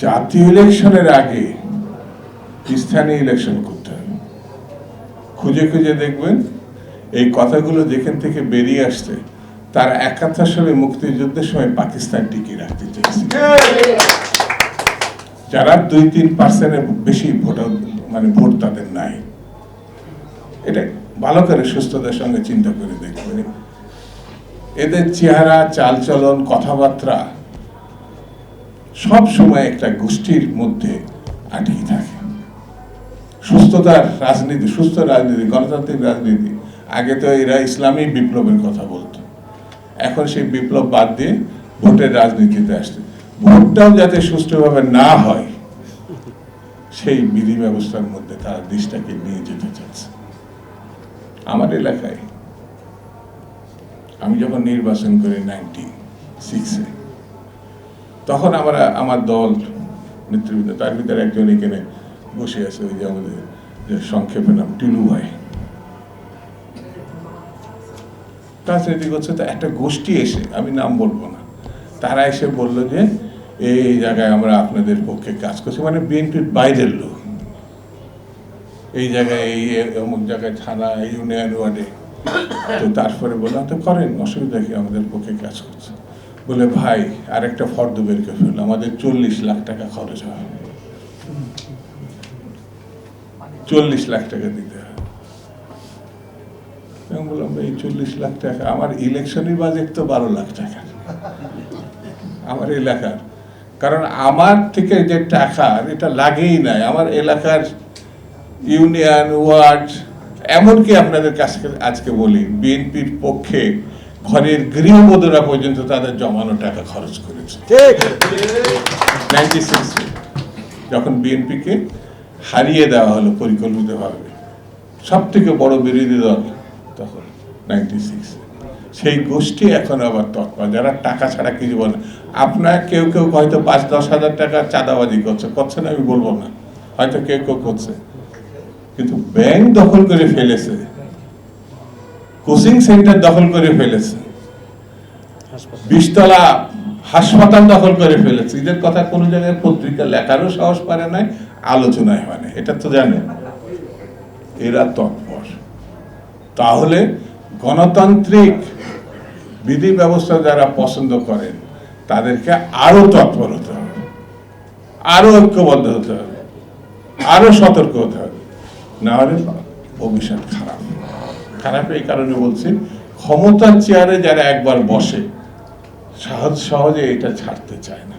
জাতীয় ইলেকশনের আগে স্থানীয় ইলেকশন করতে হবে খুঁজে খুঁজে দেখবেন এই কথাগুলো যেখান থেকে বেরিয়ে আসছে, তার একাত্তর সালে মুক্তিযুদ্ধের সময় পাকিস্তান টিকিয়ে রাখতে চেয়েছে। যারা দুই তিন পার্সেন্টের বেশি ভোট মানে ভোট তাদের নাই। এটা ভালো করে সুস্থতার সঙ্গে চিন্তা করে দেখবেন। এদের চেহারা, চালচলন, কথাবার্তা সব সময় একটা গোষ্ঠীর মধ্যে আটকে থাকে। সুস্থতার রাজনীতি, সুস্থ রাজনীতি, গণতান্ত্রিক রাজনীতি। আগে তো এরা ইসলামী বিপ্লবের কথা বলতো। এখন সেই বিপ্লব বাদ দিয়ে ভোটের রাজনীতিতে আসছে। ভোটটাও যাতে সুষ্ঠুভাবে না হয়, সেই বিধি ব্যবস্থার মধ্যে তারা দেশটাকে নিয়ে যেতে চাচ্ছে। আমার এলাকায় আমি যখন নির্বাচন করি নাইনটি সিক্সে তখন আমরা, আমার দল, নেতৃবৃন্দ, তার ভিতরে একজন এখানে বসে আছে, ওই যে আমাদের যে সংক্ষেপে নাম টিলু ভাই। রাজনীতি করছে তো একটা গোষ্ঠী এসে, আমি নাম বলব না, তারা এসে বলল যে, এই জায়গায় আমরা আপনাদের পক্ষে কাজ করছি মানে বিএনপির বাইরের লোক। এই জায়গায়, এই অমুক জায়গায় থানা ইউনিয়ন ওয়ার্ডে। তো তারপরে বললাম, তো করেন, অসুবিধা কি আমাদের পক্ষে কাজ করছে? বলে, ভাই, আরেকটা ফর্দ বের করে ফেলল আমাদের চল্লিশ লাখ টাকা খরচ হয়। চল্লিশ লাখ টাকা দিতে হয়। আমি বললাম এই চল্লিশ লাখ টাকা, আমার ইলেকশনের বাজেট তো বারো লাখ টাকা আমার এলাকার। কারণ আমার থেকে যে টাকা, এটা লাগেই নাই। আমার এলাকার ইউনিয়ন, ওয়ার্ড, এমনকি আপনাদের কাছে আজকে বলি, বিএনপির পক্ষে ঘরের গৃহবধূরা পর্যন্ত তাদের জমানো টাকা খরচ করেছে। নাইনটি সিক্সে যখন বিএনপিকে হারিয়ে দেওয়া হলো পরিকল্পিতভাবে সব থেকে বড় বিরোধী দল তখন নাইনটি সিক্সে সেই গোষ্ঠী এখন আবার তৎপর যারা টাকা ছাড়া কিছু বলে। আপনার কেউ কেউ হয়তো পাঁচ দশ হাজার টাকা চাঁদাবাজি করছে করছে না আমি বলব না। হয়তো কেউ কেউ করছে। কিন্তু ব্যাংক দখল করে ফেলেছে। কোচিং সেন্টার দখল করে ফেলেছে। বিশতলা হাসপাতাল দখল করে ফেলেছে। এদের কথা কোনো জায়গায় পত্রিকা লেখারও সাহস পারে নাই, আলোচনায় হয় না এটা তো জানেন, এরা তৎপর। তাহলে গণতান্ত্রিক বিধি ব্যবস্থা যারা পছন্দ করেন, তাদেরকে আরও তৎপর হতে হবে, আরও ঐক্যবদ্ধ হতে হবে, আরও সতর্ক হতে হবে। না হলে ভবিষ্যৎ খারাপ। খারাপ এই কারণে বলছি, ক্ষমতার চেয়ারে যারা একবার বসে, সহজ সহজে এটা ছাড়তে চায় না।